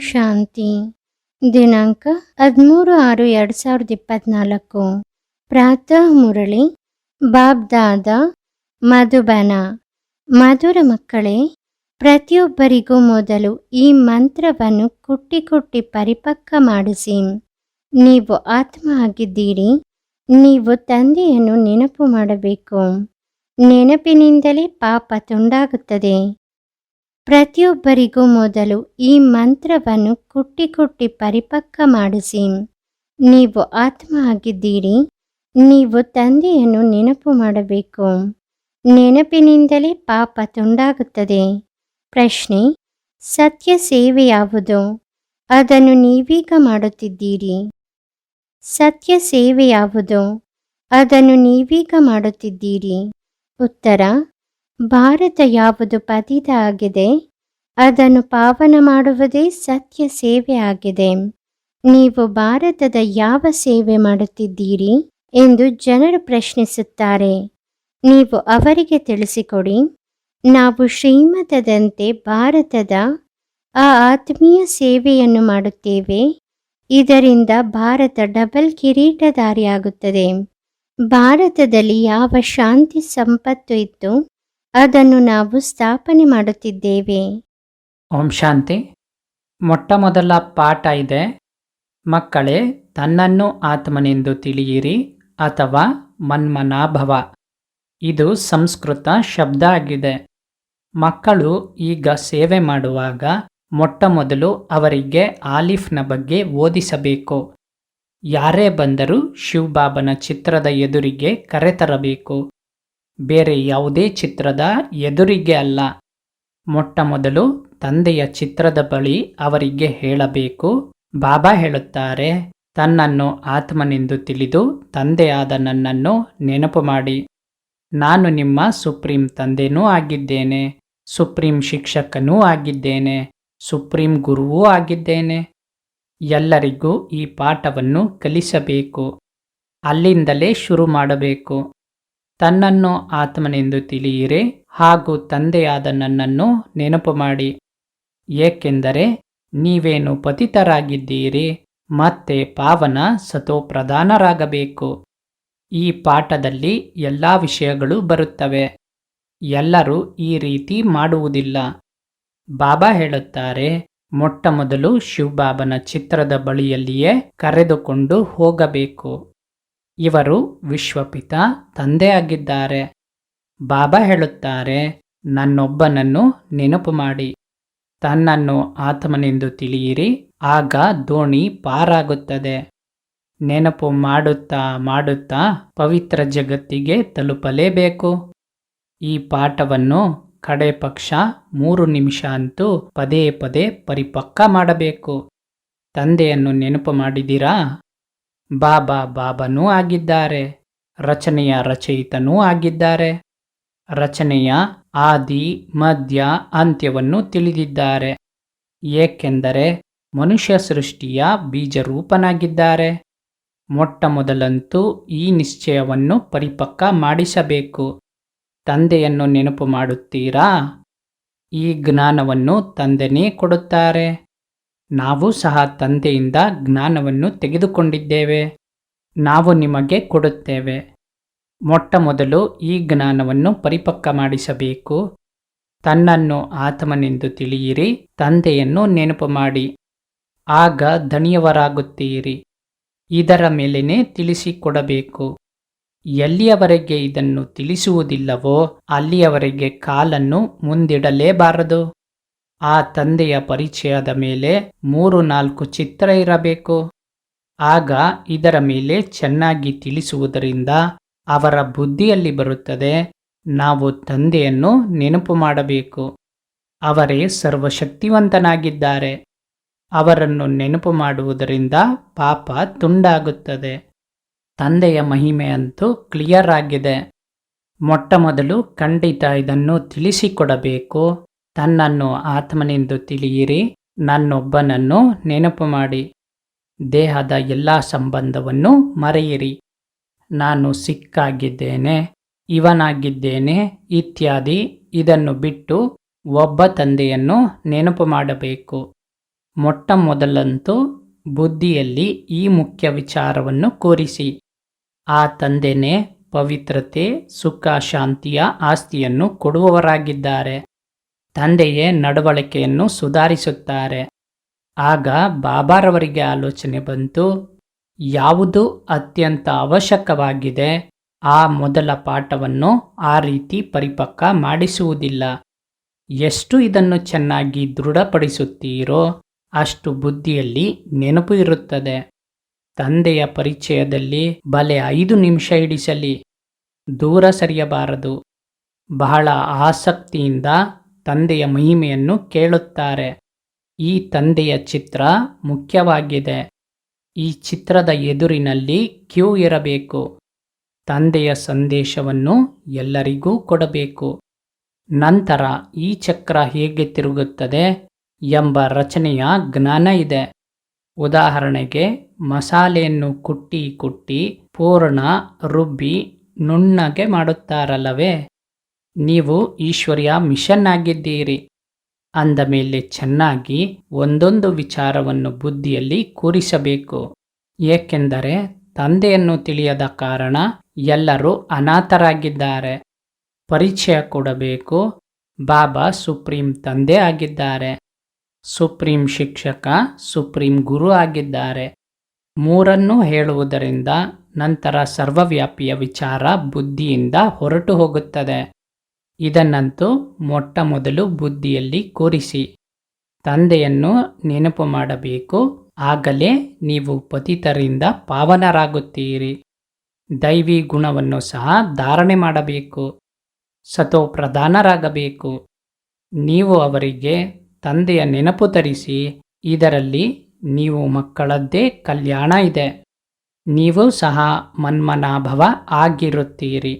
ಶಾಂತಿ. ದಿನಾಂಕ ಹದಿಮೂರು ಆರು ಎರಡು ಸಾವಿರದ ಇಪ್ಪತ್ನಾಲ್ಕು. ಪ್ರಾತಃ ಮುರಳಿ. ಬಾಬ್ದಾದ ಮಧುಬನ. ಮಧುರ ಮಕ್ಕಳೇ, ಪ್ರತಿಯೊಬ್ಬರಿಗೂ ಮೊದಲು ಈ ಮಂತ್ರವನ್ನು ಕುಟ್ಟಿ ಕುಟ್ಟಿ ಪರಿಪಕ್ವ ಮಾಡಿಸಿ. ನೀವು ಆತ್ಮ ಆಗಿದ್ದೀರಿ ನೀವು ತಂದೆಯನ್ನು ನೆನಪು ಮಾಡಬೇಕು. ನೆನಪಿನಿಂದಲೇ ಪಾಪ ತುಂಡಾಗುತ್ತದೆ. ಪ್ರತಿಯೊಬ್ಬರಿಗೂ ಮೊದಲು ಈ ಮಂತ್ರವನ್ನು ಕುಟ್ಟಿ ಕುಟ್ಟಿ ಪರಿಪಕ್ವ ಮಾಡಿಸಿ. ನೀವು ಆತ್ಮ ಆಗಿದ್ದೀರಿ ನೀವು ತಂದೆಯನ್ನು ನೆನಪು ಮಾಡಬೇಕು. ನೆನಪಿನಿಂದಲೇ ಪಾಪ ತುಂಡಾಗುತ್ತದೆ. ಪ್ರಶ್ನೆ, ಸತ್ಯ ಸೇವೆ ಯಾವುದು? ಅದನ್ನು ನೀವೀಗ ಮಾಡುತ್ತಿದ್ದೀರಿ. ಸತ್ಯ ಸೇವೆ ಯಾವುದು? ಅದನ್ನು ನೀವೀಗ ಮಾಡುತ್ತಿದ್ದೀರಿ. ಉತ್ತರ ಭಾರತ ಯಾವುದು ಪತಿತ ಆಗಿದೆ? ಅದನ್ನು ಪಾವನ ಮಾಡುವುದೇ ಸತ್ಯ ಸೇವೆ ಆಗಿದೆ. ನೀವು ಭಾರತದ ಯಾವ ಸೇವೆ ಮಾಡುತ್ತಿದ್ದೀರಿ? ಎಂದು ಜನರು ಪ್ರಶ್ನಿಸುತ್ತಾರೆ. ನೀವು ಅವರಿಗೆ ತಿಳಿಸಿಕೊಡಿ. ನಾವು ಶ್ರೀಮತದಂತೆ ಭಾರತದ ಆ ಆತ್ಮೀಯ ಸೇವೆಯನ್ನು ಮಾಡುತ್ತೇವೆ. ಇದರಿಂದ ಭಾರತ ಡಬಲ್ ಕಿರೀಟಧಾರಿಯಾಗುತ್ತದೆ. ಭಾರತದಲ್ಲಿ ಯಾವ ಶಾಂತಿ ಸಂಪತ್ತು ಇತ್ತು ಅದನ್ನು ನಾವು ಸ್ಥಾಪನೆ ಮಾಡುತ್ತಿದ್ದೇವೆ. ಓಂ ಶಾಂತಿ. ಮೊಟ್ಟ ಮೊದಲ ಪಾಠ ಇದೆ. ಮಕ್ಕಳೇ, ತನ್ನನ್ನು ಆತ್ಮನೆಂದು ತಿಳಿಯಿರಿ ಅಥವಾ ಮನ್ಮನಾಭವ. ಇದು ಸಂಸ್ಕೃತ ಶಬ್ದ ಆಗಿದೆ. ಮಕ್ಕಳು ಈಗ ಸೇವೆ ಮಾಡುವಾಗ ಮೊಟ್ಟ ಮೊದಲು ಅವರಿಗೆ ಆಲಿಫ್ನ ಬಗ್ಗೆ ಓದಿಸಬೇಕು. ಯಾರೇ ಬಂದರೂ ಶಿವಬಾಬನ ಚಿತ್ರದ ಎದುರಿಗೆ ಕರೆತರಬೇಕು. ಬೇರೆ ಯಾವುದೇ ಚಿತ್ರದ ಎದುರಿಗೆ ಅಲ್ಲ. ಮೊಟ್ಟ ಮೊದಲು ತಂದೆಯ ಚಿತ್ರದ ಬಳಿ ಅವರಿಗೆ ಹೇಳಬೇಕು. ಬಾಬಾ ಹೇಳುತ್ತಾರೆ, ತನ್ನನ್ನು ಆತ್ಮನೆಂದು ತಿಳಿದು ತಂದೆಯಾದ ನನ್ನನ್ನು ನೆನಪು ಮಾಡಿ. ನಾನು ನಿಮ್ಮ ಸುಪ್ರೀಂ ತಂದೆನೂ ಆಗಿದ್ದೇನೆ, ಸುಪ್ರೀಂ ಶಿಕ್ಷಕನೂ ಆಗಿದ್ದೇನೆ, ಸುಪ್ರೀಂ ಗುರುವೂ ಆಗಿದ್ದೇನೆ. ಎಲ್ಲರಿಗೂ ಈ ಪಾಠವನ್ನು ಕಲಿಸಬೇಕು. ಅಲ್ಲಿಂದಲೇ ಶುರು ಮಾಡಬೇಕು. ತನ್ನನ್ನು ಆತ್ಮನೆಂದು ತಿಳಿಯಿರಿ ಹಾಗೂ ತಂದೆಯಾದ ನನ್ನನ್ನು ನೆನಪು ಮಾಡಿ. ಏಕೆಂದರೆ ನೀವೇನು ಪತಿತರಾಗಿದ್ದೀರಿ, ಮತ್ತೆ ಪಾವನ ಸತೋಪ್ರಧಾನರಾಗಬೇಕು. ಈ ಪಾಠದಲ್ಲಿ ಎಲ್ಲ ವಿಷಯಗಳು ಬರುತ್ತವೆ. ಎಲ್ಲರೂ ಈ ರೀತಿ ಮಾಡುವುದಿಲ್ಲ. ಬಾಬಾ ಹೇಳುತ್ತಾರೆ ಮೊಟ್ಟ ಮೊದಲು ಶಿವಬಾಬನ ಚಿತ್ರದ ಬಳಿಯಲ್ಲಿಯೇ ಕರೆದುಕೊಂಡು ಹೋಗಬೇಕು. ಇವರು ವಿಶ್ವಪಿತ ತಂದೆಯಾಗಿದ್ದಾರೆ. ಬಾಬಾ ಹೇಳುತ್ತಾರೆ, ನನ್ನೊಬ್ಬನನ್ನು ನೆನಪು ಮಾಡಿ. ತನ್ನನ್ನು ಆತ್ಮನೆಂದು ತಿಳಿಯಿರಿ, ಆಗ ದೋಣಿ ಪಾರಾಗುತ್ತದೆ. ನೆನಪು ಮಾಡುತ್ತಾ ಮಾಡುತ್ತಾ ಪವಿತ್ರ ಜಗತ್ತಿಗೆ ತಲುಪಲೇಬೇಕು. ಈ ಪಾಠವನ್ನು ಕಡೆ ಪಕ್ಷ ಮೂರು ನಿಮಿಷ ಅಂತೂ ಪದೇ ಪದೇ ಪರಿಪಕ್ಕ ಮಾಡಬೇಕು. ತಂದೆಯನ್ನು ನೆನಪು ಮಾಡಿದಿರಾ? ಬಾಬಾ ಬಾಬನೂ ಆಗಿದ್ದಾರೆ. ರಚನೆಯ ರಚಯಿತನೂ ಆಗಿದ್ದಾರೆ. ರಚನೆಯ ಆದಿ, ಮಧ್ಯ, ಅಂತ್ಯವನ್ನು ತಿಳಿದಿದ್ದಾರೆ. ಏಕೆಂದರೆ ಮನುಷ್ಯ ಸೃಷ್ಟಿಯ ಬೀಜರೂಪನಾಗಿದ್ದಾರೆ. ಮೊಟ್ಟಮೊದಲಂತೂ ಈ ನಿಶ್ಚಯವನ್ನು ಪರಿಪಕ್ಕ ಮಾಡಿಸಬೇಕು. ತಂದೆಯನ್ನು ನೆನಪು ಮಾಡುತ್ತೀರಾ? ಈ ಜ್ಞಾನವನ್ನು ತಂದೆನೇ ಕೊಡುತ್ತಾರೆ. ನಾವು ಸಹ ತಂದೆಯಿಂದ ಜ್ಞಾನವನ್ನು ತೆಗೆದುಕೊಂಡಿದ್ದೇವೆ. ನಾವು ನಿಮಗೆ ಕೊಡುತ್ತೇವೆ. ಮೊಟ್ಟ ಮೊದಲು ಈ ಜ್ಞಾನವನ್ನು ಪರಿಪಕ್ವ ಮಾಡಿಸಬೇಕು. ತನ್ನನ್ನು ಆತಮನೆಂದು ತಿಳಿಯಿರಿ, ತಂದೆಯನ್ನು ನೆನಪು ಮಾಡಿ. ಆಗ ಧನಿಯವರಾಗುತ್ತೀರಿ. ಇದರ ಮೇಲೇನೆ ತಿಳಿಸಿಕೊಡಬೇಕು. ಎಲ್ಲಿಯವರೆಗೆ ಇದನ್ನು ತಿಳಿಸುವುದಿಲ್ಲವೋ ಅಲ್ಲಿಯವರೆಗೆ ಕಾಲನ್ನು ಮುಂದಿಡಲೇಬಾರದು. ಆ ತಂದೆಯ ಪರಿಚಯದ ಮೇಲೆ ಮೂರು ನಾಲ್ಕು ಚಿತ್ರ ಇರಬೇಕು. ಆಗ ಇದರ ಮೇಲೆ ಚೆನ್ನಾಗಿ ತಿಳಿಸುವುದರಿಂದ ಅವರ ಬುದ್ಧಿಯಲ್ಲಿ ಬರುತ್ತದೆ, ನಾವು ತಂದೆಯನ್ನು ನೆನಪು ಮಾಡಬೇಕು. ಅವರೇ ಸರ್ವಶಕ್ತಿವಂತನಾಗಿದ್ದಾರೆ. ಅವರನ್ನು ನೆನಪು ಮಾಡುವುದರಿಂದ ಪಾಪ ತುಂಡಾಗುತ್ತದೆ. ತಂದೆಯ ಮಹಿಮೆ ಅಂತೂ ಕ್ಲಿಯರ್ ಆಗಿದೆ. ಮೊಟ್ಟ ಮೊದಲು ಖಂಡಿತ ಇದನ್ನು ತಿಳಿಸಿಕೊಡಬೇಕು. ತನ್ನನ್ನು ಆತ್ಮನೆಂದು ತಿಳಿಯಿರಿ, ನನ್ನೊಬ್ಬನನ್ನು ನೆನಪು ಮಾಡಿ, ದೇಹದ ಎಲ್ಲ ಸಂಬಂಧವನ್ನು ಮರೆಯಿರಿ. ನಾನು ಸಿಕ್ಕಾಗಿದ್ದೇನೆ, ಇವನಾಗಿದ್ದೇನೆ, ಇತ್ಯಾದಿ, ಇದನ್ನು ಬಿಟ್ಟು ಒಬ್ಬ ತಂದೆಯನ್ನು ನೆನಪು ಮಾಡಬೇಕು. ಮೊಟ್ಟ ಮೊದಲಂತೂ ಬುದ್ಧಿಯಲ್ಲಿ ಈ ಮುಖ್ಯ ವಿಚಾರವನ್ನು ಕೂರಿಸಿ. ಆ ತಂದೆನೇ ಪವಿತ್ರತೆ, ಸುಖ, ಶಾಂತಿಯ ಆಸ್ತಿಯನ್ನು ಕೊಡುವವರಾಗಿದ್ದಾರೆ. ತಂದೆಯೇ ನಡವಳಿಕೆಯನ್ನು ಸುಧಾರಿಸುತ್ತಾರೆ. ಆಗ ಬಾಬಾರವರಿಗೆ ಆಲೋಚನೆ ಬಂತು, ಯಾವುದು ಅತ್ಯಂತ ಅವಶ್ಯಕವಾಗಿದೆ, ಆ ಮೊದಲ ಪಾಠವನ್ನು ಆ ರೀತಿ ಪರಿಪಕ್ವ ಮಾಡಿಸುವುದಿಲ್ಲ. ಎಷ್ಟು ಇದನ್ನು ಚೆನ್ನಾಗಿ ದೃಢಪಡಿಸುತ್ತೀರೋ ಅಷ್ಟು ಬುದ್ಧಿಯಲ್ಲಿ ನೆನಪು ಇರುತ್ತದೆ. ತಂದೆಯ ಪರಿಚಯದಲ್ಲಿ ಬಲೆ ಐದು ನಿಮಿಷ ಹಿಡಿಸಲಿ ದೂರ ಸರಿಯಬಾರದು. ಬಹಳ ಆಸಕ್ತಿಯಿಂದ ತಂದೆಯ ಮಹಿಮೆಯನ್ನು ಕೇಳುತ್ತಾರೆ. ಈ ತಂದೆಯ ಚಿತ್ರ ಮುಖ್ಯವಾಗಿದೆ. ಈ ಚಿತ್ರದ ಎದುರಿನಲ್ಲಿ ಕ್ಯೂ ಇರಬೇಕು. ತಂದೆಯ ಸಂದೇಶವನ್ನು ಎಲ್ಲರಿಗೂ ಕೊಡಬೇಕು. ನಂತರ ಈ ಚಕ್ರ ಹೇಗೆ ತಿರುಗುತ್ತದೆ ಎಂಬ ರಚನೆಯ ಜ್ಞಾನ ಇದೆ. ಉದಾಹರಣೆಗೆ ಮಸಾಲೆಯನ್ನು ಕುಟ್ಟಿ ಕುಟ್ಟಿ ಪೂರ್ಣ ರುಬ್ಬಿ ನುಣ್ಣಗೆ ಮಾಡುತ್ತಾರಲ್ಲವೇ? ನೀವು ಈಶ್ವರ್ಯ ಮಿಷನ್ ಆಗಿದ್ದೀರಿ. ಅಂದ ಮೇಲೆ ಚೆನ್ನಾಗಿ ಒಂದೊಂದು ವಿಚಾರವನ್ನು ಬುದ್ಧಿಯಲ್ಲಿ ಕೂರಿಸಬೇಕು. ಏಕೆಂದರೆ ತಂದೆಯನ್ನು ತಿಳಿಯದ ಕಾರಣ ಎಲ್ಲರೂ ಅನಾಥರಾಗಿದ್ದಾರೆ. ಪರಿಚಯ ಕೊಡಬೇಕು. ಬಾಬಾ ಸುಪ್ರೀಂ ತಂದೆ ಆಗಿದ್ದಾರೆ. ಸುಪ್ರೀಂ ಶಿಕ್ಷಕ, ಸುಪ್ರೀಂ ಗುರು ಆಗಿದ್ದಾರೆ. ಮೂರನ್ನು ಹೇಳುವುದರಿಂದ ನಂತರ ಸರ್ವವ್ಯಾಪಿಯ ವಿಚಾರ ಬುದ್ಧಿಯಿಂದ ಹೊರಟು ಹೋಗುತ್ತದೆ. ಇದನ್ನಂತೂ ಮೊಟ್ಟ ಮೊದಲು ಬುದ್ಧಿಯಲ್ಲಿ ಕೂರಿಸಿ. ತಂದೆಯನ್ನು ನೆನಪು ಮಾಡಬೇಕು, ಆಗಲೇ ನೀವು ಪತಿತರಿಂದ ಪಾವನರಾಗುತ್ತೀರಿ. ದೈವಿ ಗುಣವನ್ನು ಸಹ ಧಾರಣೆ ಮಾಡಬೇಕು ಸತೋ ಪ್ರಧಾನರಾಗಬೇಕು ನೀವು ಅವರಿಗೆ ತಂದೆಯ ನೆನಪು ತರಿಸಿ, ಇದರಲ್ಲಿ ನೀವು ಮಕ್ಕಳದ್ದೇ ಕಲ್ಯಾಣ ಇದೆ. ನೀವು ಸಹ ಮನ್ಮನಾಭವ ಆಗಿರುತ್ತೀರಿ.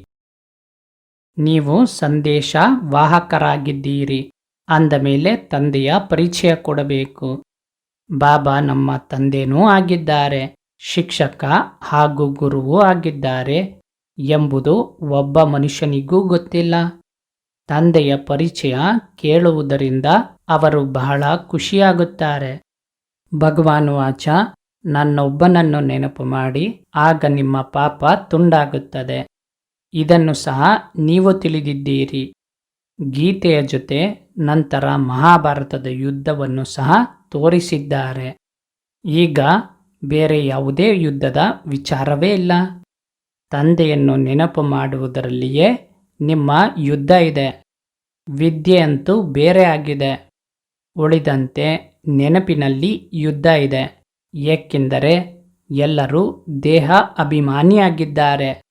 ನೀವು ಸಂದೇಶ ವಾಹಕರಾಗಿದ್ದೀರಿ. ಅಂದ ಮೇಲೆ ತಂದೆಯ ಪರಿಚಯ ಕೊಡಬೇಕು. ಬಾಬಾ ನಮ್ಮ ತಂದೆನೂ ಆಗಿದ್ದಾರೆ. ಶಿಕ್ಷಕ ಹಾಗೂ ಗುರುವೂ ಆಗಿದ್ದಾರೆ. ಎಂಬುದು ಒಬ್ಬ ಮನುಷ್ಯನಿಗೂ ಗೊತ್ತಿಲ್ಲ. ತಂದೆಯ ಪರಿಚಯ ಕೇಳುವುದರಿಂದ ಅವರು ಬಹಳ ಖುಷಿಯಾಗುತ್ತಾರೆ. ಭಗವಾನ್ ವಾಚ ನನ್ನೊಬ್ಬನನ್ನು ನೆನಪು ಮಾಡಿ, ಆಗ ನಿಮ್ಮ ಪಾಪ ತುಂಡಾಗುತ್ತದೆ. ಇದನ್ನು ಸಹ ನೀವು ತಿಳಿದಿದ್ದೀರಿ. ಗೀತೆಯ ಜೊತೆ ನಂತರ ಮಹಾಭಾರತದ ಯುದ್ಧವನ್ನು ಸಹ ತೋರಿಸಿದ್ದಾರೆ. ಈಗ ಬೇರೆ ಯಾವುದೇ ಯುದ್ಧದ ವಿಚಾರವೇ ಇಲ್ಲ. ತಂದೆಯನ್ನು ನೆನಪು ಮಾಡುವುದರಲ್ಲಿಯೇ ನಿಮ್ಮ ಯುದ್ಧ ಇದೆ. ವಿದ್ಯೆ ಅಂತೂ ಬೇರೆ ಆಗಿದೆ. ಉಳಿದಂತೆ ನೆನಪಿನಲ್ಲಿ ಯುದ್ಧ ಇದೆ. ಏಕೆಂದರೆ ಎಲ್ಲರೂ ದೇಹ ಅಭಿಮಾನಿಯಾಗಿದ್ದಾರೆ.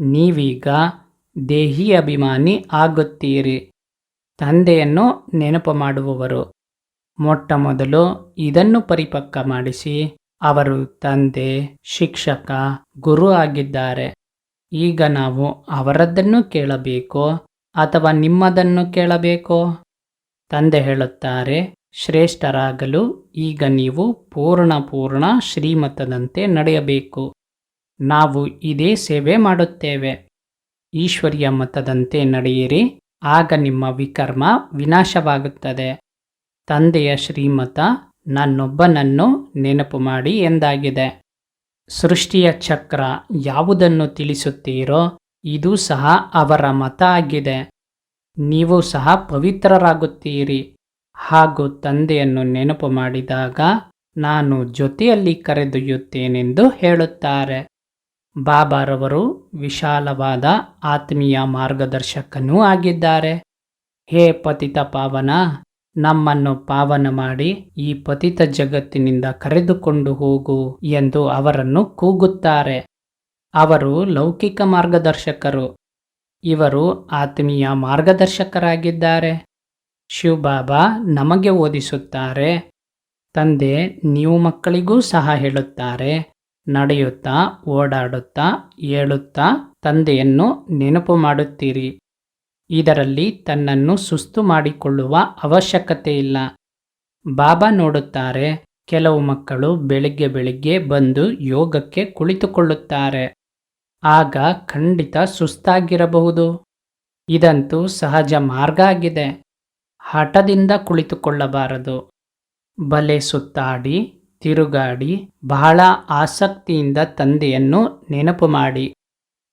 ನೀವೀಗ ದೇಹಿ ಅಭಿಮಾನಿ ಆಗುತ್ತೀರಿ. ತಂದೆಯನ್ನು ನೆನಪು ಮಾಡುವವರು. ಮೊಟ್ಟ ಮೊದಲು ಇದನ್ನು ಪರಿಪಕ್ವ ಮಾಡಿಸಿ. ಅವರು ತಂದೆ, ಶಿಕ್ಷಕ, ಗುರು ಆಗಿದ್ದಾರೆ. ಈಗ ನಾವು ಅವರದ್ದನ್ನು ಕೇಳಬೇಕೋ ಅಥವಾ ನಿಮ್ಮದನ್ನು ಕೇಳಬೇಕೋ? ತಂದೆ ಹೇಳುತ್ತಾರೆ, ಶ್ರೇಷ್ಠರಾಗಲು ಈಗ ನೀವು ಪೂರ್ಣ ಪೂರ್ಣ ಶ್ರೀಮತದಂತೆ ನಡೆಯಬೇಕು. ನಾವು ಇದೇ ಸೇವೆ ಮಾಡುತ್ತೇವೆ. ಈಶ್ವರಿಯ ಮತದಂತೆ ನಡೆಯಿರಿ. ಆಗ ನಿಮ್ಮ ವಿಕರ್ಮ ವಿನಾಶವಾಗುತ್ತದೆ. ತಂದೆಯ ಶ್ರೀಮತ ನನ್ನೊಬ್ಬನನ್ನು ನೆನಪು ಮಾಡಿ ಎಂದಾಗಿದೆ. ಸೃಷ್ಟಿಯ ಚಕ್ರ ಯಾವುದನ್ನು ತಿಳಿಸುತ್ತೀರೋ ಇದು ಸಹ ಅವರ ಮತ ಆಗಿದೆ. ನೀವು ಸಹ ಪವಿತ್ರರಾಗುತ್ತೀರಿ. ಹಾಗೂ ತಂದೆಯನ್ನು ನೆನಪು ಮಾಡಿದಾಗ ನಾನು ಜೊತೆಯಲ್ಲಿ ಕರೆದೊಯ್ಯುತ್ತೇನೆಂದು ಹೇಳುತ್ತಾರೆ. ಬಾಬಾರವರು ವಿಶಾಲವಾದ ಆತ್ಮೀಯ ಮಾರ್ಗದರ್ಶಕನೂ ಆಗಿದ್ದಾರೆ. ಹೇ ಪತಿತ ಪಾವನ, ನಮ್ಮನ್ನು ಪಾವನ ಮಾಡಿ ಈ ಪತಿತ ಜಗತ್ತಿನಿಂದ ಕರೆದುಕೊಂಡು ಹೋಗು ಎಂದು ಅವರನ್ನು ಕೂಗುತ್ತಾರೆ. ಅವರು ಲೌಕಿಕ ಮಾರ್ಗದರ್ಶಕರು. ಇವರು ಆತ್ಮೀಯ ಮಾರ್ಗದರ್ಶಕರಾಗಿದ್ದಾರೆ. ಶಿವಬಾಬಾ ನಮಗೆ ಓದಿಸುತ್ತಾರೆ. ತಂದೆ, ನೀವು ಮಕ್ಕಳಿಗೂ ಸಹ ಹೇಳುತ್ತಾರೆ. ನಡೆಯುತ್ತಾ, ಓಡಾಡುತ್ತಾ, ಏಳುತ್ತಾ ತಂದೆಯನ್ನು ನೆನಪು ಮಾಡುತ್ತೀರಿ. ಇದರಲ್ಲಿ ತನ್ನನ್ನು ಸುಸ್ತು ಮಾಡಿಕೊಳ್ಳುವ ಅವಶ್ಯಕತೆ ಇಲ್ಲ. ಬಾಬಾ ನೋಡುತ್ತಾರೆ, ಕೆಲವು ಮಕ್ಕಳು ಬೆಳಿಗ್ಗೆ ಬೆಳಿಗ್ಗೆ ಬಂದು ಯೋಗಕ್ಕೆ ಕುಳಿತುಕೊಳ್ಳುತ್ತಾರೆ. ಆಗ ಖಂಡಿತ ಸುಸ್ತಾಗಿರಬಹುದು. ಇದಂತೂ ಸಹಜ ಮಾರ್ಗ ಆಗಿದೆ. ಹಠದಿಂದ ಕುಳಿತುಕೊಳ್ಳಬಾರದು. ಬಲೆ ಸುತ್ತಾಡಿ ತಿರುಗಾಡಿ ಬಹಳ ಆಸಕ್ತಿಯಿಂದ ತಂದೆಯನ್ನು ನೆನಪು ಮಾಡಿ.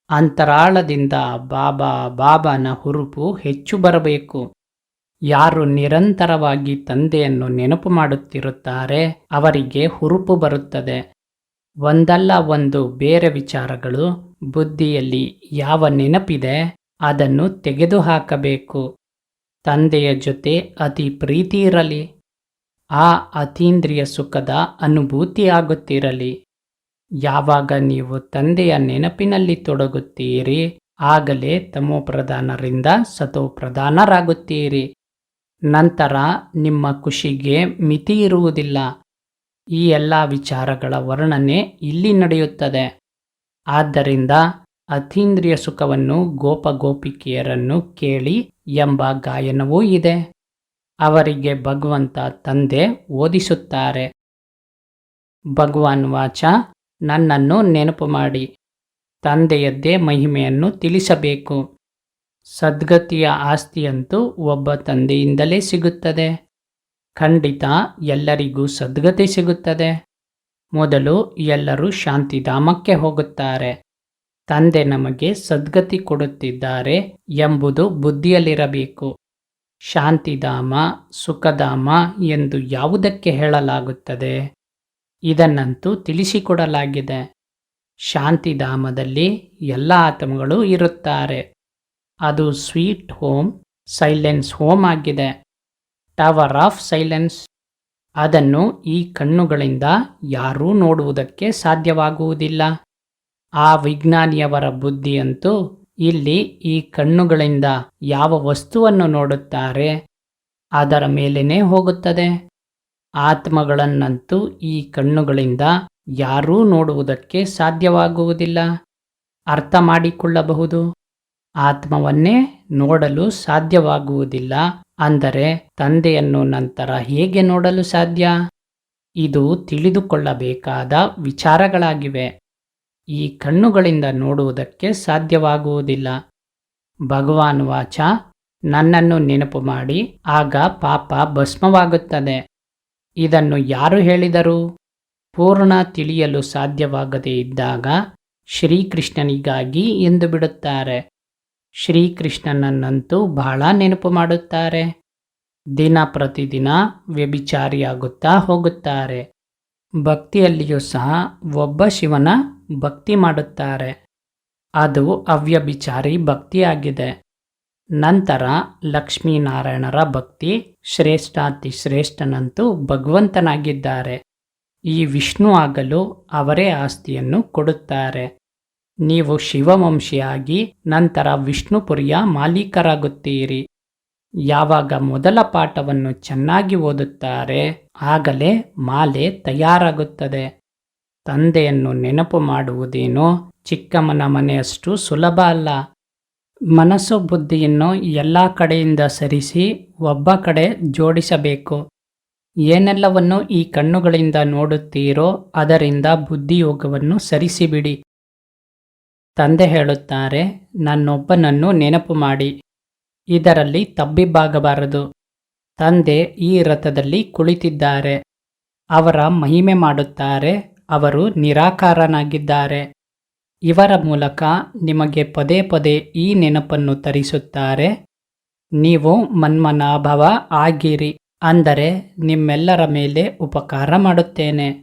ಅಂತರಾಳದಿಂದ ಬಾಬಾ ಬಾಬಾನ ಹುರುಪು ಹೆಚ್ಚು ಬರಬೇಕು. ಯಾರು ನಿರಂತರವಾಗಿ ತಂದೆಯನ್ನು ನೆನಪು ಮಾಡುತ್ತಿರುತ್ತಾರೆ ಅವರಿಗೆ ಹುರುಪು ಬರುತ್ತದೆ. ಒಂದಲ್ಲ ಒಂದು ಬೇರೆ ವಿಚಾರಗಳು ಬುದ್ಧಿಯಲ್ಲಿ ಯಾವ ನೆನಪಿದೆ ಅದನ್ನು ತೆಗೆದುಹಾಕಬೇಕು. ತಂದೆಯ ಜೊತೆ ಅತಿ ಪ್ರೀತಿ ಇರಲಿ. ಆ ಅತೀಂದ್ರಿಯ ಸುಖದ ಅನುಭೂತಿಯಾಗುತ್ತಿರಲಿ. ಯಾವಾಗ ನೀವು ತಂದೆಯ ನೆನಪಿನಲ್ಲಿ ತೊಡಗುತ್ತೀರಿ, ಆಗಲೇ ತಮೋಪ್ರಧಾನರಿಂದ ಸತೋಪ್ರಧಾನರಾಗುತ್ತೀರಿ. ನಂತರ ನಿಮ್ಮ ಖುಷಿಗೆ ಮಿತಿ ಇರುವುದಿಲ್ಲ. ಈ ಎಲ್ಲ ವಿಚಾರಗಳ ವರ್ಣನೆ ಇಲ್ಲಿ ನಡೆಯುತ್ತದೆ. ಆದ್ದರಿಂದ ಅತೀಂದ್ರಿಯ ಸುಖವನ್ನು ಗೋಪಗೋಪಿಕೆಯರನ್ನು ಕೇಳಿ ಎಂಬ ಗಾಯನವೂ ಇದೆ. ಅವರಿಗೆ ಭಗವಂತ ತಂದೆ ಓದಿಸುತ್ತಾರೆ. ಭಗವಾನ್ ವಾಚ, ನನ್ನನ್ನು ನೆನಪು ಮಾಡಿ. ತಂದೆಯದ್ದೇ ಮಹಿಮೆಯನ್ನು ತಿಳಿಸಬೇಕು. ಸದ್ಗತಿಯ ಆಸ್ತಿಯಂತೂ ಒಬ್ಬ ತಂದೆಯಿಂದಲೇ ಸಿಗುತ್ತದೆ. ಖಂಡಿತ ಎಲ್ಲರಿಗೂ ಸದ್ಗತಿ ಸಿಗುತ್ತದೆ. ಮೊದಲು ಎಲ್ಲರೂ ಶಾಂತಿಧಾಮಕ್ಕೆ ಹೋಗುತ್ತಾರೆ. ತಂದೆ ನಮಗೆ ಸದ್ಗತಿ ಕೊಡುತ್ತಿದ್ದಾರೆ ಎಂಬುದು ಬುದ್ಧಿಯಲ್ಲಿರಬೇಕು. ಶಾಂತಿಧಾಮ, ಸುಖಧಾಮ ಎಂದು ಯಾವುದಕ್ಕೆ ಹೇಳಲಾಗುತ್ತದೆ? ಇದನ್ನಂತೂ ತಿಳಿಸಿಕೊಡಲಾಗಿದೆ. ಶಾಂತಿಧಾಮದಲ್ಲಿ ಎಲ್ಲ ಆತ್ಮಗಳು ಇರುತ್ತಾರೆ. ಅದು ಸ್ವೀಟ್ ಹೋಮ್, ಸೈಲೆನ್ಸ್ ಹೋಮ್ ಆಗಿದೆ. Tower of silence. ಅದನ್ನು ಈ ಕಣ್ಣುಗಳಿಂದ ಯಾರೂ ನೋಡುವುದಕ್ಕೆ ಸಾಧ್ಯವಾಗುವುದಿಲ್ಲ. ಆ ವಿಜ್ಞಾನಿಯವರ ಬುದ್ಧಿಯಂತೂ ಇಲ್ಲಿ ಈ ಕಣ್ಣುಗಳಿಂದ ಯಾವ ವಸ್ತುವನ್ನು ನೋಡುತ್ತಾರೆ, ಅದರ ಮೇಲೇನೇ ಹೋಗುತ್ತದೆ. ಆತ್ಮಗಳನ್ನಂತೂ ಈ ಕಣ್ಣುಗಳಿಂದ ಯಾರೂ ನೋಡುವುದಕ್ಕೆ ಸಾಧ್ಯವಾಗುವುದಿಲ್ಲ. ಅರ್ಥ ಮಾಡಿಕೊಳ್ಳಬಹುದು ಆತ್ಮವನ್ನೇ ನೋಡಲು ಸಾಧ್ಯವಾಗುವುದಿಲ್ಲ ಅಂದರೆ ತಂದೆಯನ್ನು ನಂತರ ಹೇಗೆ ನೋಡಲು ಸಾಧ್ಯ? ಇದು ತಿಳಿದುಕೊಳ್ಳಬೇಕಾದ ವಿಚಾರಗಳಾಗಿವೆ. ಈ ಕಣ್ಣುಗಳಿಂದ ನೋಡುವುದಕ್ಕೆ ಸಾಧ್ಯವಾಗುವುದಿಲ್ಲ. ಭಗವಾನ್ ವಾಚ, ನನ್ನನ್ನು ನೆನಪು ಮಾಡಿ, ಆಗ ಪಾಪ ಭಸ್ಮವಾಗುತ್ತದೆ. ಇದನ್ನು ಯಾರು ಹೇಳಿದರು? ಪೂರ್ಣ ತಿಳಿಯಲು ಸಾಧ್ಯವಾಗದೇ ಇದ್ದಾಗ ಶ್ರೀಕೃಷ್ಣನಿಗಾಗಿ ಎಂದು ಬಿಡುತ್ತಾರೆ. ಶ್ರೀಕೃಷ್ಣನನ್ನಂತೂ ಬಹಳ ನೆನಪು ಮಾಡುತ್ತಾರೆ. ದಿನ ಪ್ರತಿದಿನ ವ್ಯಭಿಚಾರಿಯಾಗುತ್ತಾ ಹೋಗುತ್ತಾರೆ. ಭಕ್ತಿಯಲ್ಲಿಯೂ ಸಹ ಒಬ್ಬ ಶಿವನ ಭಕ್ತಿ ಮಾಡುತ್ತಾರೆ. ಅದು ಅವ್ಯಭಿಚಾರಿ ಭಕ್ತಿಯಾಗಿದೆ. ನಂತರ ಲಕ್ಷ್ಮೀನಾರಾಯಣರ ಭಕ್ತಿ ಶ್ರೇಷ್ಠಾತಿ ಶ್ರೇಷ್ಠನಂತೂ ಭಗವಂತನಾಗಿದ್ದಾರೆ. ಈ ವಿಷ್ಣು ಆಗಲು ಅವರೇ ಆಸ್ತಿಯನ್ನು ಕೊಡುತ್ತಾರೆ. ನೀವು ಶಿವವಂಶಿಯಾಗಿ ನಂತರ ವಿಷ್ಣುಪುರಿಯ ಮಾಲೀಕರಾಗುತ್ತೀರಿ. ಯಾವಾಗ ಮೊದಲ ಪಾಠವನ್ನು ಚೆನ್ನಾಗಿ ಓದುತ್ತಾರೆ, ಆಗಲೇ ಮಾಲೆ ತಯಾರಾಗುತ್ತದೆ. ತಂದೆಯನ್ನು ನೆನಪು ಮಾಡುವುದೇನೋ ಚಿಕ್ಕಮ್ಮನ ಮನೆಯಷ್ಟು ಸುಲಭ ಅಲ್ಲ. ಮನಸ್ಸು ಬುದ್ಧಿಯನ್ನು ಎಲ್ಲ ಕಡೆಯಿಂದ ಸರಿಸಿ ಒಬ್ಬ ಕಡೆ ಜೋಡಿಸಬೇಕು. ಏನೆಲ್ಲವನ್ನು ಈ ಕಣ್ಣುಗಳಿಂದ ನೋಡುತ್ತೀರೋ ಅದರಿಂದ ಬುದ್ಧಿಯೋಗವನ್ನು ಸರಿಸಿಬಿಡಿ. ತಂದೆ ಹೇಳುತ್ತಾರೆ, ನನ್ನೊಬ್ಬನನ್ನು ನೆನಪು ಮಾಡಿ. ಇದರಲ್ಲಿ ತಬ್ಬಿಬ್ಬಾಗಬಾರದು. ತಂದೆ ಈ ರಥದಲ್ಲಿ ಕುಳಿತಿದ್ದಾರೆ. ಅವರ ಮಹಿಮೆ ಮಾಡುತ್ತಾರೆ. ಅವರು ನಿರಾಕಾರನಾಗಿದ್ದಾರೆ. ಇವರ ಮೂಲಕ ನಿಮಗೆ ಪದೇ ಪದೇ ಈ ನೆನಪನ್ನು ತರಿಸುತ್ತಾರೆ. ನೀವು ಮನ್ಮನಾಭವ ಆಗಿರಿ ಅಂದರೆ ನಿಮ್ಮೆಲ್ಲರ ಮೇಲೆ ಉಪಕಾರ ಮಾಡುತ್ತೇನೆ.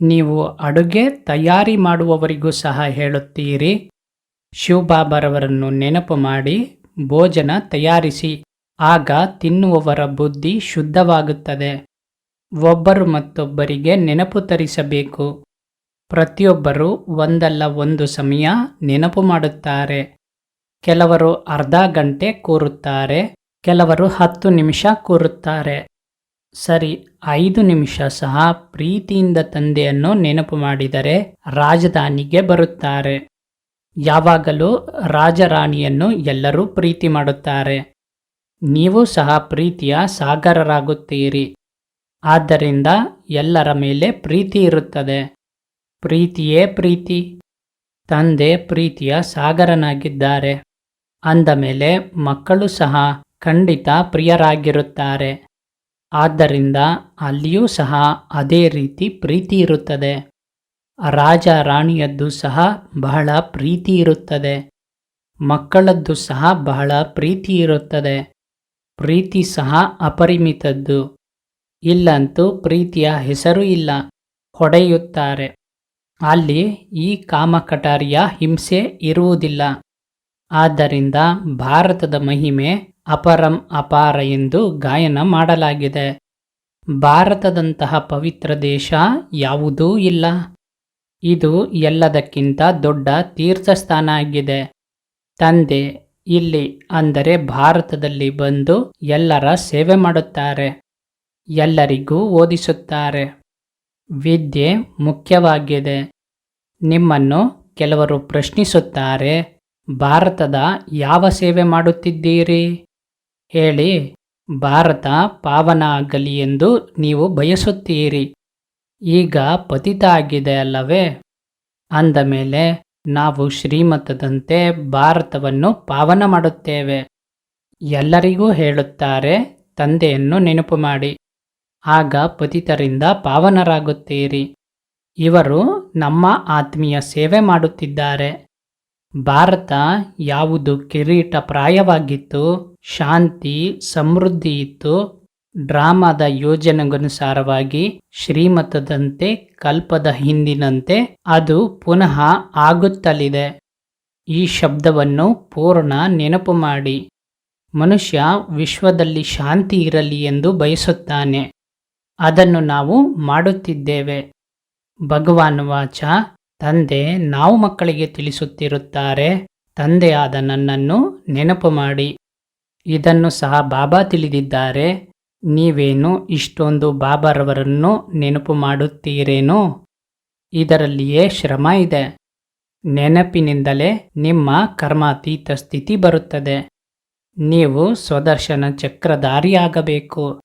ನೀವು ಅಡುಗೆ ತಯಾರಿ ಮಾಡುವವರಿಗೂ ಸಹ ಹೇಳುತ್ತೀರಿ. ಶಿವಬಾಬರವರನ್ನು ನೆನಪು ಮಾಡಿ ಭೋಜನ ತಯಾರಿಸಿ, ಆಗ ತಿನ್ನುವವರ ಬುದ್ಧಿ ಶುದ್ಧವಾಗುತ್ತದೆ. ಒಬ್ಬರು ಮತ್ತೊಬ್ಬರಿಗೆ ನೆನಪು ತರಿಸಬೇಕು. ಪ್ರತಿಯೊಬ್ಬರು ಒಂದಲ್ಲ ಒಂದು ಸಮಯ ನೆನಪು ಮಾಡುತ್ತಾರೆ. ಕೆಲವರು ಅರ್ಧ ಗಂಟೆ ಕೂರುತ್ತಾರೆ, ಕೆಲವರು ಹತ್ತು ನಿಮಿಷ ಕೂರುತ್ತಾರೆ. ಸರಿ, ಐದು ನಿಮಿಷ ಸಹ ಪ್ರೀತಿಯಿಂದ ತಂದೆಯನ್ನು ನೆನಪು ಮಾಡಿದರೆ ರಾಜಧಾನಿಗೆ ಬರುತ್ತಾರೆ. ಯಾವಾಗಲೂ ರಾಜರಾಣಿಯನ್ನು ಎಲ್ಲರೂ ಪ್ರೀತಿ ಮಾಡುತ್ತಾರೆ. ನೀವು ಸಹ ಪ್ರೀತಿಯ ಸಾಗರರಾಗುತ್ತೀರಿ. ಆದ್ದರಿಂದ ಎಲ್ಲರ ಮೇಲೆ ಪ್ರೀತಿ ಇರುತ್ತದೆ. ಪ್ರೀತಿಯೇ ಪ್ರೀತಿ. ತಂದೆ ಪ್ರೀತಿಯ ಸಾಗರನಾಗಿದ್ದಾರೆ. ಅಂದ ಮೇಲೆ ಮಕ್ಕಳು ಸಹ ಖಂಡಿತ ಪ್ರಿಯರಾಗಿರುತ್ತಾರೆ. ಆದ್ದರಿಂದ ಅಲ್ಲಿಯೂ ಸಹ ಅದೇ ರೀತಿ ಪ್ರೀತಿ ಇರುತ್ತದೆ. ರಾಜ ರಾಣಿಯದ್ದು ಸಹ ಬಹಳ ಪ್ರೀತಿ ಇರುತ್ತದೆ. ಮಕ್ಕಳದ್ದು ಸಹ ಬಹಳ ಪ್ರೀತಿ ಇರುತ್ತದೆ. ಪ್ರೀತಿ ಸಹ ಅಪರಿಮಿತದ್ದು. ಇಲ್ಲಂತೂ ಪ್ರೀತಿಯ ಹೆಸರು ಇಲ್ಲ. ಹೊಡೆಯುತ್ತಾರೆ. ಅಲ್ಲಿ ಈ ಕಾಮಕಟಾರಿಯ ಹಿಂಸೆ ಇರುವುದಿಲ್ಲ. ಆದ್ದರಿಂದ ಭಾರತದ ಮಹಿಮೆ ಅಪರಂ ಅಪಾರ ಎಂದು ಗಾಯನ ಮಾಡಲಾಗಿದೆ. ಭಾರತದಂತಹ ಪವಿತ್ರ ದೇಶ ಯಾವುದೂ ಇಲ್ಲ. ಇದು ಎಲ್ಲದಕ್ಕಿಂತ ದೊಡ್ಡ ತೀರ್ಥಸ್ಥಾನ ಆಗಿದೆ ತಂದೆ, ಇಲ್ಲಿ ಅಂದರೆ ಭಾರತದಲ್ಲಿ ಬಂದು ಎಲ್ಲರ ಸೇವೆ ಮಾಡುತ್ತಾರೆ, ಎಲ್ಲರಿಗೂ ಓದಿಸುತ್ತಾರೆ. ವಿದ್ಯೆ ಮುಖ್ಯವಾಗಿದೆ. ನಿಮ್ಮನ್ನು ಕೆಲವರು ಪ್ರಶ್ನಿಸುತ್ತಾರೆ, ಭಾರತದ ಯಾವ ಸೇವೆ ಮಾಡುತ್ತಿದ್ದೀರಿ? ಹೇಳಿ, ಭಾರತ ಪಾವನ ಆಗಲಿ ಎಂದು ನೀವು ಬಯಸುತ್ತೀರಿ. ಈಗ ಪತಿತ ಆಗಿದೆ ಅಲ್ಲವೇ? ಅಂದ ಮೇಲೆ, ನಾವು ಶ್ರೀಮತದಂತೆ ಭಾರತವನ್ನು ಪಾವನ ಮಾಡುತ್ತೇವೆ. ಎಲ್ಲರಿಗೂ ಹೇಳುತ್ತಾರೆ, ತಂದೆಯನ್ನು ನೆನಪು ಮಾಡಿ. ಆಗ ಪತಿತರಿಂದ ಪಾವನರಾಗುತ್ತೀರಿ. ಇವರು ನಮ್ಮ ಆತ್ಮೀಯ ಸೇವೆ ಮಾಡುತ್ತಿದ್ದಾರೆ. ಭಾರತ ಯಾವುದು ಕಿರೀಟ ಪ್ರಾಯವಾಗಿತ್ತು, ಶಾಂತಿ, ಸಮೃದ್ಧಿ ಇತ್ತು ಡ್ರಾಮಾದ ಯೋಜನೆಗನುಸಾರವಾಗಿ ಶ್ರೀಮತದಂತೆ ಕಲ್ಪದ ಹಿಂದಿನಂತೆ ಅದು ಪುನಃ ಆಗುತ್ತಲಿದೆ. ಈ ಶಬ್ದವನ್ನು ಪೂರ್ಣ ನೆನಪು ಮಾಡಿ. ಮನುಷ್ಯ ವಿಶ್ವದಲ್ಲಿ ಶಾಂತಿ ಇರಲಿ ಎಂದು ಬಯಸುತ್ತಾನೆ. ಅದನ್ನು ನಾವು ಮಾಡುತ್ತಿದ್ದೇವೆ. ಭಗವಾನ್ ವಾಚ, ತಂದೆ ನಾವು ಮಕ್ಕಳಿಗೆ ತಿಳಿಸುತ್ತಿರುತ್ತಾರೆ. ತಂದೆಯಾದ ನನ್ನನ್ನು ನೆನಪು ಮಾಡಿ. ಇದನ್ನು ಸಹ ಬಾಬಾ ತಿಳಿದಿದ್ದಾರೆ. ನೀವೇನು ಇಷ್ಟೊಂದು ಬಾಬಾರವರನ್ನು ನೆನಪು ಮಾಡುತ್ತೀರೇನೋ? ಇದರಲ್ಲಿಯೇ ಶ್ರಮ ಇದೆ. ನೆನಪಿನಿಂದಲೇ ನಿಮ್ಮ ಕರ್ಮಾತೀತ ಸ್ಥಿತಿ ಬರುತ್ತದೆ. ನೀವು ಸ್ವದರ್ಶನ ಚಕ್ರಧಾರಿಯಾಗಬೇಕು.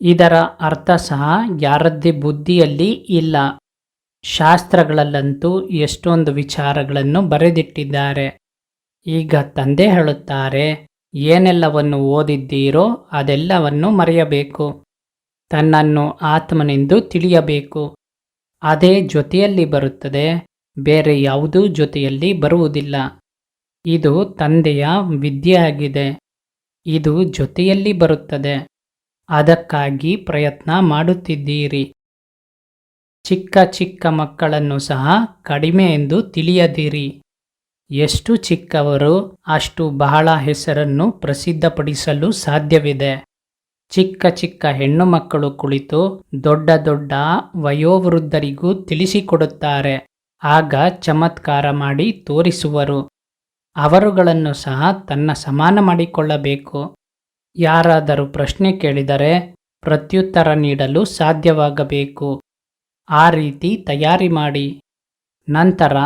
ಇದರ ಅರ್ಥ ಸಹ ಯಾರದ್ದೇ ಬುದ್ಧಿಯಲ್ಲಿ ಇಲ್ಲ. ಶಾಸ್ತ್ರಗಳಲ್ಲಂತೂ ಎಷ್ಟೊಂದು ವಿಚಾರಗಳನ್ನು ಬರೆದಿಟ್ಟಿದ್ದಾರೆ. ಈಗ ತಂದೆ ಹೇಳುತ್ತಾರೆ ಏನೆಲ್ಲವನ್ನು ಓದಿದ್ದೀರೋ ಅದೆಲ್ಲವನ್ನು ಮರೆಯಬೇಕು. ತನ್ನನ್ನು ಆತ್ಮನೆಂದು ತಿಳಿಯಬೇಕು. ಅದೇ ಜೊತೆಯಲ್ಲಿ ಬರುತ್ತದೆ, ಬೇರೆ ಯಾವುದೂ ಜೊತೆಯಲ್ಲಿ ಬರುವುದಿಲ್ಲ. ಇದು ತಂದೆಯ ವಿದ್ಯೆಯಾಗಿದೆ. ಇದು ಜೊತೆಯಲ್ಲಿ ಬರುತ್ತದೆ. ಅದಕ್ಕಾಗಿ ಪ್ರಯತ್ನ ಮಾಡುತ್ತಿದ್ದೀರಿ. ಚಿಕ್ಕ ಚಿಕ್ಕ ಮಕ್ಕಳನ್ನು ಸಹ ಕಡಿಮೆ ಎಂದು ತಿಳಿಯದಿರಿ. ಎಷ್ಟು ಚಿಕ್ಕವರು ಅಷ್ಟು ಬಹಳ ಹೆಸರನ್ನು ಪ್ರಸಿದ್ಧಪಡಿಸಲು ಸಾಧ್ಯವಿದೆ. ಚಿಕ್ಕ ಚಿಕ್ಕ ಹೆಣ್ಣು ಮಕ್ಕಳು ಕುಳಿತು ದೊಡ್ಡ ದೊಡ್ಡ ವಯೋವೃದ್ಧರಿಗೂ ತಿಳಿಸಿಕೊಡುತ್ತಾರೆ. ಆಗ ಚಮತ್ಕಾರ ಮಾಡಿ ತೋರಿಸುವರು. ಅವರುಗಳನ್ನು ಸಹ ತನ್ನ ಸಮಾನ ಮಾಡಿಕೊಳ್ಳಬೇಕು. ಯಾರಾದರೂ ಪ್ರಶ್ನೆ ಕೇಳಿದರೆ ಪ್ರತ್ಯುತ್ತರ ನೀಡಲು ಸಾಧ್ಯವಾಗಬೇಕು. ಆ ರೀತಿ ತಯಾರಿ ಮಾಡಿ. ನಂತರ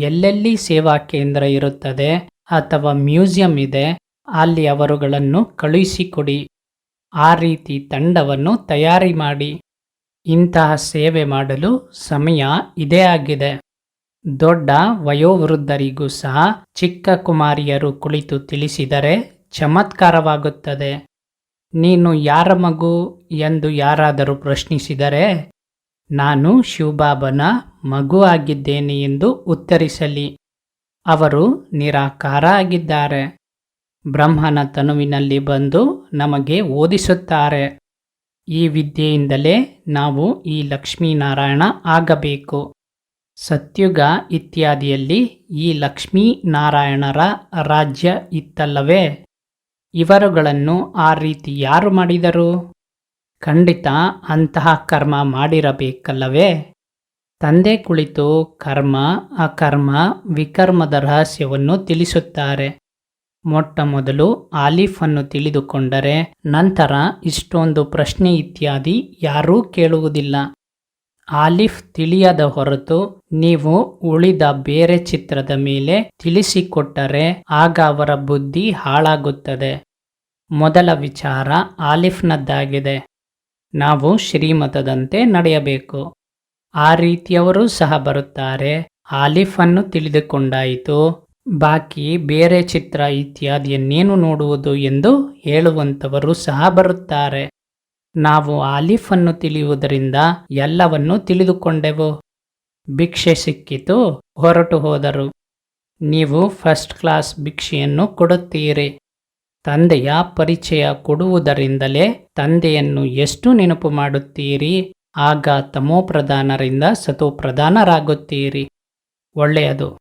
ಎಲ್ಲೆಲ್ಲಿ ಸೇವಾ ಕೇಂದ್ರ ಇರುತ್ತದೆ ಅಥವಾ ಮ್ಯೂಸಿಯಂ ಇದೆ, ಅಲ್ಲಿ ಅವರುಗಳನ್ನು ಕಳುಹಿಸಿಕೊಡಿ. ಆ ರೀತಿ ತಂಡವನ್ನು ತಯಾರಿ ಮಾಡಿ. ಇಂತಹ ಸೇವೆ ಮಾಡಲು ಸಮಯ ಇದೇ ಆಗಿದೆ. ದೊಡ್ಡ ವಯೋವೃದ್ಧರಿಗೂ ಸಹ ಚಿಕ್ಕ ಕುಮಾರಿಯರು ಕುಳಿತು ತಿಳಿಸಿದರೆ ಚಮತ್ಕಾರವಾಗುತ್ತದೆ. ನೀನು ಯಾರ ಮಗು ಎಂದು ಯಾರಾದರೂ ಪ್ರಶ್ನಿಸಿದರೆ ನಾನು ಶಿವಬಾಬನ ಮಗು ಆಗಿದ್ದೇನೆ ಎಂದು ಉತ್ತರಿಸಲಿ. ಅವರು ನಿರಾಕಾರ ಆಗಿದ್ದಾರೆ. ಬ್ರಹ್ಮನ ತನುವಿನಲ್ಲಿ ಬಂದು ನಮಗೆ ಓದಿಸುತ್ತಾರೆ. ಈ ವಿದ್ಯೆಯಿಂದಲೇ ನಾವು ಈ ಲಕ್ಷ್ಮೀನಾರಾಯಣ ಆಗಬೇಕು. ಸತ್ಯುಗ ಇತ್ಯಾದಿಯಲ್ಲಿ ಈ ಲಕ್ಷ್ಮೀನಾರಾಯಣರ ರಾಜ್ಯ ಇತ್ತಲ್ಲವೇ? ಇವರುಗಳನ್ನು ಆ ರೀತಿ ಯಾರು ಮಾಡಿದರು? ಖಂಡಿತ ಅಂತಹ ಕರ್ಮ ಮಾಡಿರಬೇಕಲ್ಲವೇ? ತಂದೆ ಕುಳಿತು ಕರ್ಮ, ಅಕರ್ಮ, ವಿಕರ್ಮದ ರಹಸ್ಯವನ್ನು ತಿಳಿಸುತ್ತಾರೆ. ಮೊಟ್ಟ ಮೊದಲು ಆಲಿಫನ್ನು ತಿಳಿದುಕೊಂಡರೆ ನಂತರ ಇಷ್ಟೊಂದು ಪ್ರಶ್ನೆ ಇತ್ಯಾದಿ ಯಾರೂ ಕೇಳುವುದಿಲ್ಲ. ಆಲಿಫ್ ತಿಳಿಯದ ಹೊರತು ನೀವು ಉಳಿದ ಬೇರೆ ಚಿತ್ರದ ಮೇಲೆ ತಿಳಿಸಿಕೊಟ್ಟರೆ ಆಗ ಅವರ ಬುದ್ಧಿ ಹಾಳಾಗುತ್ತದೆ. ಮೊದಲ ವಿಚಾರ ಆಲಿಫ್ನದ್ದಾಗಿದೆ. ನಾವು ಶ್ರೀಮತದಂತೆ ನಡೆಯಬೇಕು. ಆ ರೀತಿಯವರು ಸಹ ಬರುತ್ತಾರೆ. ಆಲಿಫನ್ನು ತಿಳಿದುಕೊಂಡಾಯಿತು. ಬಾಕಿ ಬೇರೆ ಚಿತ್ರ ಇತ್ಯಾದಿಯನ್ನೇನು ನೋಡುವುದು ಎಂದು ಹೇಳುವಂಥವರು ಸಹ ಬರುತ್ತಾರೆ. ನಾವು ಆಲಿಫನ್ನು ತಿಳಿಯುವುದರಿಂದ ಎಲ್ಲವನ್ನೂ ತಿಳಿದುಕೊಂಡೆವು. ಭಿಕ್ಷೆ ಸಿಕ್ಕಿತು, ಹೊರಟು ಹೋದರು. ನೀವು ಫಸ್ಟ್ ಕ್ಲಾಸ್ ಭಿಕ್ಷೆಯನ್ನು ಕೊಡುತ್ತೀರಿ. ತಂದೆಯ ಪರಿಚಯ ಕೊಡುವುದರಿಂದಲೇ ತಂದೆಯನ್ನು ಎಷ್ಟು ನೆನಪು ಮಾಡುತ್ತೀರಿ? ಆಗ ತಮೋಪ್ರಧಾನರಿಂದ ಸತೋಪ್ರಧಾನರಾಗುತ್ತೀರಿ. ಒಳ್ಳೆಯದು.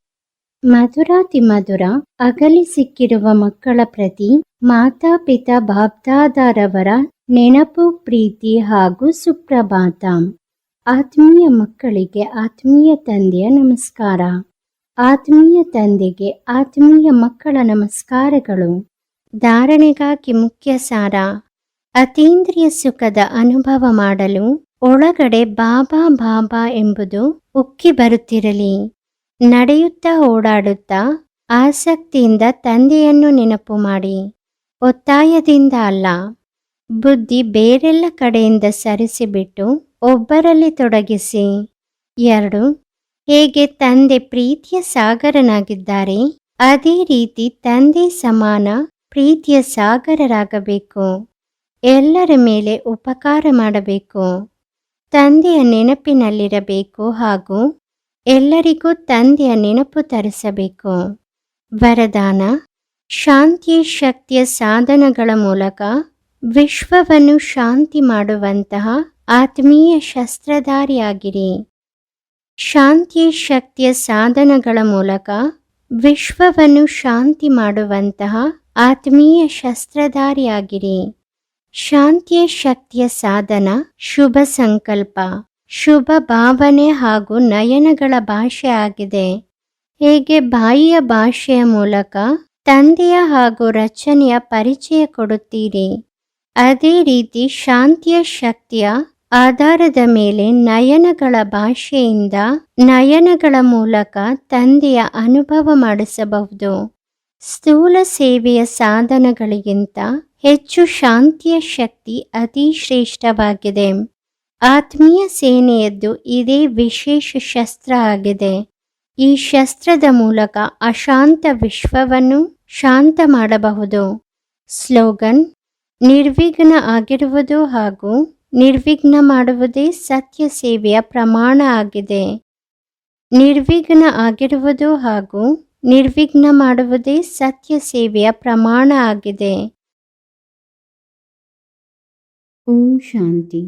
ಮಧುರಾತಿ ಮಧುರ, ಅಗಲಿ ಸಿಕ್ಕಿರುವ ಮಕ್ಕಳ ಪ್ರತಿ ಮಾತಾಪಿತಾ ಬಾಬ್ದಾದಾರವರ ನೆನಪು, ಪ್ರೀತಿ ಹಾಗೂ ಸುಪ್ರಭಾತ. ಆತ್ಮೀಯ ಮಕ್ಕಳಿಗೆ ಆತ್ಮೀಯ ತಂದೆಯ ನಮಸ್ಕಾರ. ಆತ್ಮೀಯ ತಂದೆಗೆ ಆತ್ಮೀಯ ಮಕ್ಕಳ ನಮಸ್ಕಾರಗಳು. ಧಾರಣೆಗಾಗಿ ಮುಖ್ಯ ಸಾರ ಅತೀಂದ್ರಿಯ ಸುಖದ ಅನುಭವ ಮಾಡಲು ಒಳಗಡೆ ಬಾಬಾ ಬಾಬಾ ಎಂಬುದು ಉಕ್ಕಿ ಬರುತ್ತಿರಲಿ. ನಡೆಯುತ್ತಾ ಓಡಾಡುತ್ತಾ ಆಸಕ್ತಿಯಿಂದ ತಂದೆಯನ್ನು ನೆನಪು ಮಾಡಿ. ಒತ್ತಾಯದಿಂದ ಅಲ್ಲ, ಬುದ್ಧಿ ಬೇರೆಲ್ಲ ಕಡೆಯಿಂದ ಸರಿಸಿಬಿಟ್ಟು ಒಬ್ಬರಲ್ಲಿ ತೊಡಗಿಸಿ. ಎರಡು, ಹೇಗೆ ತಂದೆ ಪ್ರೀತಿಯ ಸಾಗರನಾಗಿದ್ದಾರೆ, ಅದೇ ರೀತಿ ತಂದೆ ಸಮಾನ ಪ್ರೀತಿಯ ಸಾಗರರಾಗಬೇಕು. ಎಲ್ಲರ ಮೇಲೆ ಉಪಕಾರ ಮಾಡಬೇಕು. ತಂದೆಯ ನೆನಪಿನಲ್ಲಿರಬೇಕು ಹಾಗೂ ಎಲ್ಲರಿಗೂ ತಂದೆಯ ನೆನಪು ತರಿಸಬೇಕು. ವರದಾನ, ಶಾಂತಿ ಶಕ್ತಿಯ ಸಾಧನಗಳ ಮೂಲಕ ವಿಶ್ವವನ್ನು ಶಾಂತಿ ಮಾಡುವಂತಹ ಆತ್ಮೀಯ ಶಸ್ತ್ರಧಾರಿಯಾಗಿರಿ. ಶಾಂತಿ ಶಕ್ತಿಯ ಸಾಧನಗಳ ಮೂಲಕ ವಿಶ್ವವನ್ನು ಶಾಂತಿ ಮಾಡುವಂತಹ ಆತ್ಮೀಯ ಶಸ್ತ್ರಧಾರಿಯಾಗಿರಿ. ಶಾಂತಿಯ ಶಕ್ತಿಯ ಸಾಧನ, ಶುಭ ಸಂಕಲ್ಪ, ಶುಭ ಭಾವನೆ ಹಾಗೂ ನಯನಗಳ ಭಾಷೆ ಆಗಿದೆ. ಹೇಗೆ ಬಾಯಿಯ ಭಾಷೆಯ ಮೂಲಕ ತಂದೆಯ ಹಾಗೂ ರಚನೆಯ ಪರಿಚಯ ಕೊಡುತ್ತೀರಿ. ಅದೇ ರೀತಿ ಶಾಂತಿಯ ಶಕ್ತಿಯ ಆಧಾರದ ಮೇಲೆ ನಯನಗಳ ಭಾಷೆಯಿಂದ ನಯನಗಳ ಮೂಲಕ ತಂದೆಯ ಅನುಭವ ಮಾಡಿಸಬಹುದು. ಸ್ಥೂಲ ಸೇವೆಯ ಸಾಧನಗಳಿಗಿಂತ ಹೆಚ್ಚು ಶಾಂತಿಯ ಶಕ್ತಿ ಅತಿ ಶ್ರೇಷ್ಠವಾಗಿದೆ. ಆತ್ಮೀಯ ಸೇನೆಯದ್ದು ಇದೇ ವಿಶೇಷ ಶಸ್ತ್ರ ಆಗಿದೆ. ಈ ಶಸ್ತ್ರದ ಮೂಲಕ ಅಶಾಂತ ವಿಶ್ವವನ್ನು ಶಾಂತ ಮಾಡಬಹುದು. ಸ್ಲೋಗನ್, ನಿರ್ವಿಘ್ನ ಆಗಿರುವುದು ಹಾಗೂ ನಿರ್ವಿಘ್ನ ಮಾಡುವುದೇ ಸತ್ಯ ಸೇವೆಯ ಪ್ರಮಾಣ ಆಗಿದೆ. ನಿರ್ವಿಘ್ನ ಆಗಿರುವುದು ಹಾಗೂ ನಿರ್ವಿಘ್ನ ಮಾಡುವುದೇ ಸತ್ಯ ಸೇವೆಯ ಪ್ರಮಾಣ ಆಗಿದೆ. ಓಂ ಶಾಂತಿ.